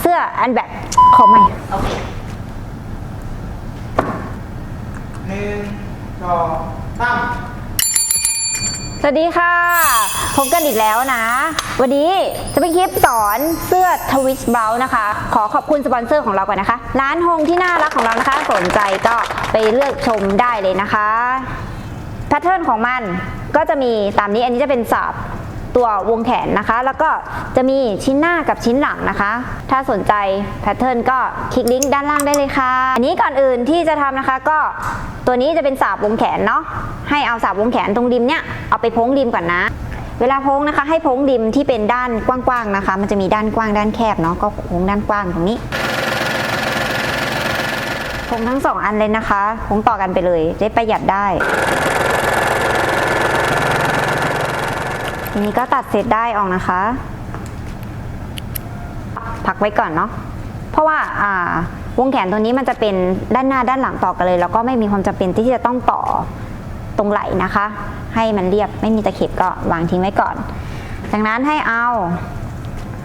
เสื้ออันแบบขอใหม่โอเคหนึ่งสองสามสวัสดีค่ะ พบกันอีกแล้วนะ วันนี้จะเป็นคลิปสอนเสื้อทวิสเบลนะคะ ขอขอบคุณสปอนเซอร์ของเราก่อนนะคะ ร้านโฮงที่น่ารักของเรานะคะ สนใจก็ไปเลือกชมได้เลยนะคะ แพทเทิร์นของมันก็จะมีตามนี้อันนี้จะเป็นสับ ตัววงแขนนะคะ แล้วก็จะมีชิ้นหน้ากับชิ้นหลังนะคะ ถ้าสนใจแพทเทิร์นก็คลิกลิงก์ด้านล่างได้เลยค่ะ อันนี้ก่อนอื่นที่จะทำนะคะก็ตัวนี้จะเป็นสาบวงแขนเนาะให้เอาสาบวงแขนตรงริมเนี่ยเอาไปพ้งริมก่อนนะเวลาโพ้งนะคะให้โพ้งริมที่เป็นด้านกว้างๆนะคะ มันจะมีด้านกว้างด้านแคบเนาะก็โพ้งด้านกว้างตรงนี้โพ้งทั้งสองอันเลยนะคะโพ้งต่อกันไปเลยได้ประหยัดได้ ทีนี้ก็ตัดเศษได้ออกนะคะ พักไว้ก่อนเนาะเพราะว่าอ่าวงแขนตัวนี้มันจะเป็นด้านหน้าด้านหลังต่อกันเลย แล้วก็ไม่มีความจำเป็นที่จะต้องต่อตรงไหล่นะคะ ให้มันเรียบไม่มีตะเข็บก็วางทิ้งไว้ก่อน จากนั้นให้เอา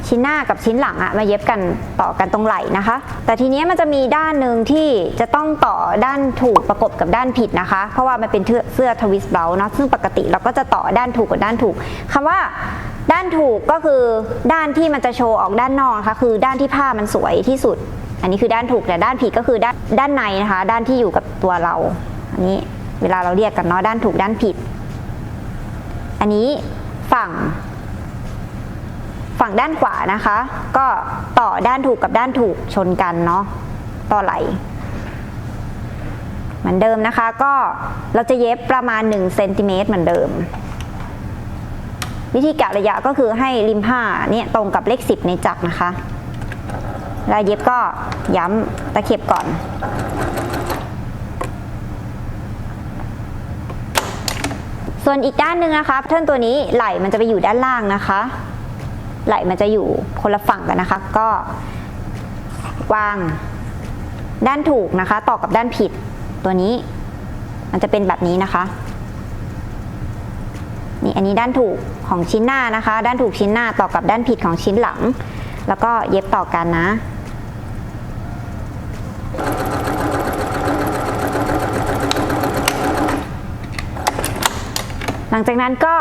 ชิ้นหน้ากับชิ้นหลังอะมาเย็บกันต่อกันตรงไหล่นะคะ แต่ทีนี้มันจะมีด้านหนึ่งที่จะต้องต่อด้านถูกประกบกับด้านผิดนะคะ เพราะว่ามันเป็นเสื้อทวิสเบลเนาะซึ่งปกติเราก็จะต่อด้านถูกกับด้านถูกคำว่าด้านถูกก็คือด้านที่มันจะโชว์ออกด้านนอกนะคะคือด้านที่ผ้ามันสวยที่สุด อันนี้คือด้านถูกแต่ด้านผิดก็คือด้านด้านในนะคะ ด้านที่อยู่กับตัวเรา อันนี้เวลาเราเรียกกันเนาะด้านถูกด้านผิด อันนี้ฝั่ง ฝั่งด้านขวานะคะ ก็ต่อด้านถูกกับด้านถูกชนกันเนาะต่อไหล เหมือนเดิมนะคะ ก็เราจะเย็บประมาณ1เซนติเมตรเหมือนเดิม วิธีกะระยะก็คือให้ริมผ้าเนี่ยตรงกับเลข 10 ในจักรนะคะแล้วเย็บก็ย้ำตะเข็บก่อนส่วนอีกด้านหนึ่งนะคะเทิร์นตัวนี้ไหล่มันจะไปอยู่ด้านล่างนะคะ ไหล่มันจะอยู่คนละฝั่งกันนะคะ ก็วางด้านถูกนะคะ ต่อกับด้านผิดตัวนี้ มันจะเป็นแบบนี้นะคะนี่อันนี้ด้านถูกของชิ้นหน้านะคะ ด้านถูกชิ้นหน้าต่อกับด้านผิดของชิ้นหลัง แล้วก็เย็บต่อกันนะ หลังจากนั้นก็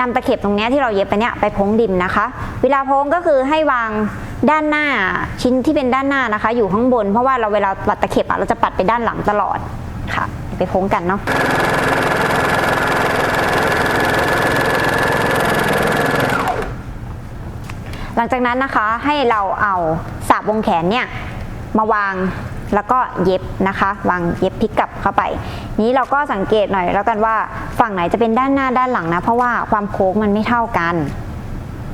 นำตะเข็บตรงนี้ที่เราเย็บไปเนี้ยไปพ้งดิมนะคะ เวลาพ้งก็คือให้วางด้านหน้าชิ้นที่เป็นด้านหน้านะคะ อยู่ข้างบน เพราะว่าเราเวลาปัดตะเข็บอะเราจะปัดไปด้านหลังตลอดค่ะ ไปพ้งกันเนาะหลังจากนั้นนะคะให้เราเอาสาบวงแขนเนี่ยมาวาง แล้วก็เย็บนะคะวางเย็บพลิกกลับเข้าไป นี้เราก็สังเกตหน่อยแล้วกันว่าฝั่งไหนจะเป็นด้านหน้าด้านหลังนะ เพราะว่าความโค้งมันไม่เท่ากัน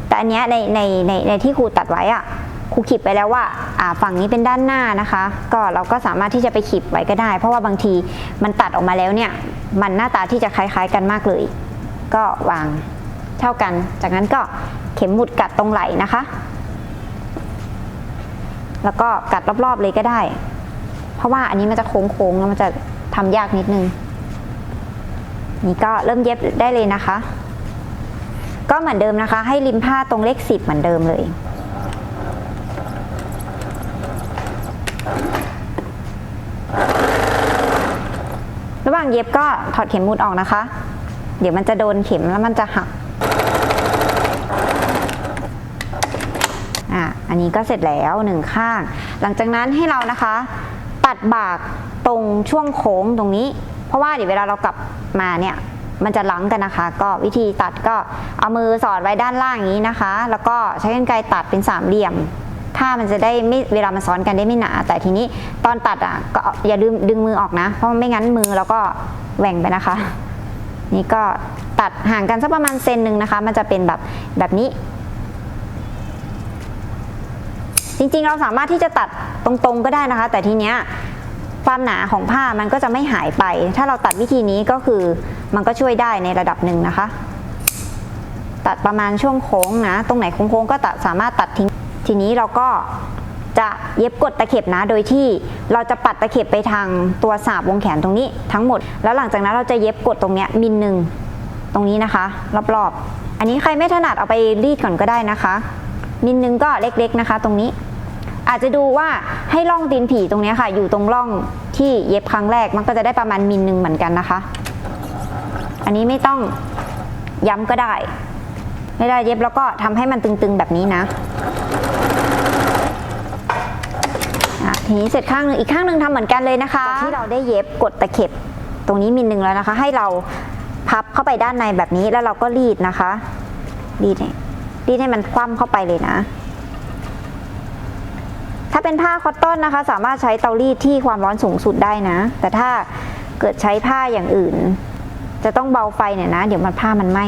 แต่อันเนี้ยในในในในที่ครูตัดไว้อะครูขีดไปแล้วว่าอ่าฝั่งนี้เป็นด้านหน้านะคะ ก็เราก็สามารถที่จะไปขีดไว้ก็ได้ เพราะว่าบางทีมันตัดออกมาแล้วเนี่ยมันหน้าตาที่จะคล้าย ๆ กันมากเลย ก็วางเท่ากัน จากนั้นก็เข็มหมุดกัดตรงไหล่นะคะ แล้วก็กัดรอบๆเลยก็ได้ เพราะว่าอันนี้มันจะโค้งๆแล้วมันจะทำยากนิดนึง นี่ก็เริ่มเย็บได้เลยนะคะ ก็เหมือนเดิมนะคะ ให้ริมผ้าตรงเลขสิบเหมือนเดิมเลยระหว่างเย็บก็ถอดเข็มมุดออกนะคะ เดี๋ยวมันจะโดนเข็มแล้วมันจะหัก อะ อันนี้ก็เสร็จแล้วหนึ่งข้าง หลังจากนั้นให้เรานะคะ ตัดบากตรงช่วงโค้งตรงนี้ เพราะว่าเดี๋ยวเวลาเรากลับมาเนี่ยมันจะล้างกันนะคะ ก็วิธีตัดก็เอามือสอดไว้ด้านล่างอย่างนี้นะคะ แล้วก็ใช้กรรไกรตัดเป็นสามเหลี่ยมผ้ามันจะได้ไม่เวลามันซ้อนกันได้ไม่หนา แต่ทีนี้ตอนตัดอะก็อย่าดึงดึงมือออกนะ เพราะไม่งั้นมือเราก็แหว่งไปนะคะ นี่ก็ตัดห่างกันสักประมาณเซนหนึ่งนะคะ มันจะเป็นแบบแบบนี้ จริงๆ เราสามารถที่จะตัดตรงๆก็ได้นะคะ แต่ทีเนี้ยความหนาของผ้ามันก็จะไม่หายไป ถ้าเราตัดวิธีนี้ก็คือมันก็ช่วยได้ในระดับหนึ่งนะคะ ตัดประมาณช่วงโค้งนะ ตรงไหนโค้งๆก็ตัดสามารถตัดทิ้ง ทีนี้เราก็จะเย็บกดตะเข็บนะ โดยที่เราจะปัดตะเข็บไปทางตัวสาบวงแขนตรงนี้ทั้งหมด แล้วหลังจากนั้นเราจะเย็บกดตรงเนี้ยมิลหนึ่งตรงนี้นะคะ รอบๆ อันนี้ใครไม่ถนัดเอาไปรีดก่อนก็ได้นะคะ มิลหนึ่งก็เล็กๆนะคะ ตรงนี้ อาจจะดูว่าให้ร่องตีนผีตรงนี้ค่ะ อยู่ตรงร่องที่เย็บครั้งแรกมันก็จะได้ประมาณมิลหนึ่งเหมือนกันนะคะ อันนี้ไม่ต้องย้ำก็ได้ไม่ได้เย็บแล้วก็ทำให้มันตึงๆแบบนี้นะอะทีนี้เสร็จข้างนึงอีกข้างหนึ่งทำเหมือนกันเลยนะคะจากที่เราได้เย็บกดตะเข็บตรงนี้มิลหนึ่งแล้วนะคะ ให้เราพับเข้าไปด้านในแบบนี้แล้วเราก็รีดนะคะ รีดให้รีดให้มันคว่ำเข้าไปเลยนะ เป็นผ้าคอตตอนนะคะ สามารถใช้เตารีดที่ความร้อนสูงสุดได้นะ แต่ถ้าเกิดใช้ผ้าอย่างอื่น จะต้องเบาไฟเนี่ยนะ เดี๋ยวมันผ้ามันไหม้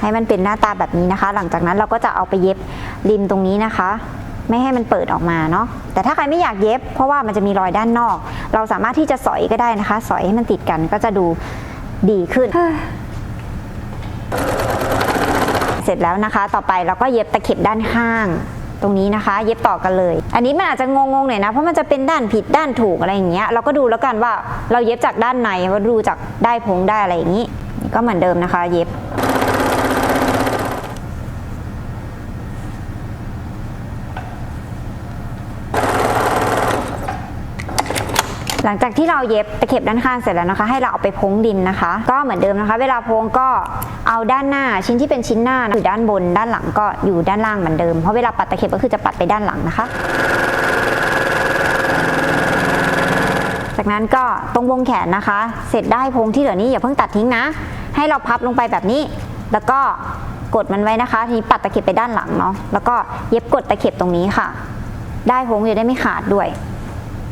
ให้มันเป็นหน้าตาแบบนี้นะคะ หลังจากนั้นเราก็จะเอาไปเย็บริมตรงนี้นะคะ ไม่ให้มันเปิดออกมาเนาะแต่ถ้าใครไม่อยากเย็บ เพราะว่ามันจะมีรอยด้านนอก เราสามารถที่จะสอยก็ได้นะคะ สอยให้มันติดกันก็จะดูดีขึ้น เสร็จแล้วนะคะ ต่อไปเราก็เย็บตะเข็บด้านข้าง ตรงนี้นะคะ เย็บต่อกันเลย อันนี้มันอาจจะงงๆหน่อยนะ เพราะมันจะเป็นด้านผิดด้านถูกอะไรอย่างเงี้ย เราก็ดูแล้วกันว่าเราเย็บจากด้านไหนว่าดูจากได้พงได้อะไรอย่างนี้ ก็เหมือนเดิมนะคะ เย็บ หลังจากที่เราเย็บตะเข็บด้านข้างเสร็จแล้วนะคะ ให้เราเอาไปพ้งดินนะคะ ก็เหมือนเดิมนะคะ เวลาพ้งก็เอาด้านหน้าชิ้นที่เป็นชิ้นหน้านะอยู่ด้านบน ด้านหลังก็อยู่ด้านล่างเหมือนเดิมเพราะเวลาปัดตะเข็บก็คือจะปัดไปด้านหลังนะคะ จากนั้นก็ตรงวงแขนนะคะ เสร็จได้พงที่เหลือนี้อย่าเพิ่งตัดทิ้งนะ ให้เราพับลงไปแบบนี้ แล้วก็กดมันไว้นะคะ ทีนี้ปัดตะเข็บไปด้านหลังเนาะแล้วก็เย็บกดตะเข็บตรงนี้ค่ะ ได้พงจะได้ไม่ขาดด้วย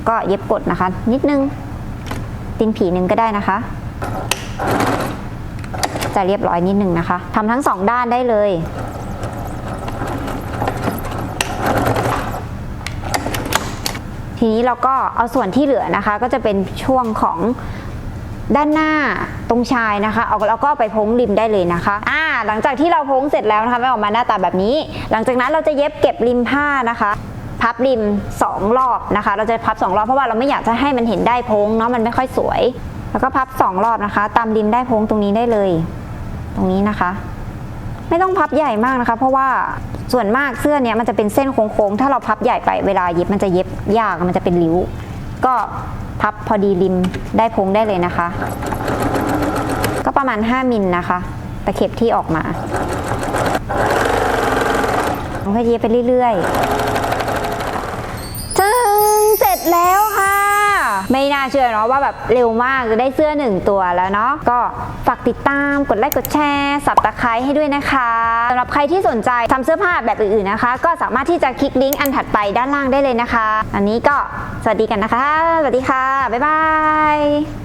ก็เย็บกดนะคะ นิดนึงตีนผีหนึ่งก็ได้นะคะ จะเรียบร้อยนิดนึงนะคะทำทั้งสองด้านได้เลยทีนี้เราก็เอาส่วนที่เหลือนะคะ ก็จะเป็นช่วงของด้านหน้าตรงชายนะคะเอาเราก็ไปพ้งริมได้เลยนะคะอ่าหลังจากที่เราพ้งเสร็จแล้วนะคะไม่ออกมาหน้าตาแบบนี้ หลังจากนั้นเราจะเย็บเก็บริมผ้านะคะ พับริมสองรอบนะคะ เราจะพับสองรอบเพราะว่าเราไม่อยากจะให้มันเห็นได้พ้งเนาะมันไม่ค่อยสวย แล้วก็พับสองรอบนะคะ ตามริมได้พ้งตรงนี้ได้เลย ตรงนี้นะคะ ไม่ต้องพับใหญ่มากนะคะ เพราะว่าส่วนมากเสื้อเนี้ยมันจะเป็นเส้นโค้งๆถ้าเราพับใหญ่ไปเวลาเย็บมันจะเย็บยากมันจะเป็นริ้ว ก็พับพอดีริมได้พงได้เลยนะคะ ก็ประมาณ 5มิลนะคะตะเข็บที่ออกมาค่อยๆเย็บไปเรื่อยๆ แล้วค่ะ ไม่น่าเชื่อเนาะว่าแบบเร็วมากจะได้เสื้อหนึ่งตัวแล้วเนาะก็ฝากติดตามกดไลค์กดแชร์สับตะไคร้ให้ด้วยนะคะสำหรับใครที่สนใจทำเสื้อผ้าแบบอื่นๆนะคะ ก็สามารถที่จะคลิกลิงก์อันถัดไปด้านล่างได้เลยนะคะ อันนี้ก็สวัสดีกันนะคะสวัสดีค่ะบ๊ายบาย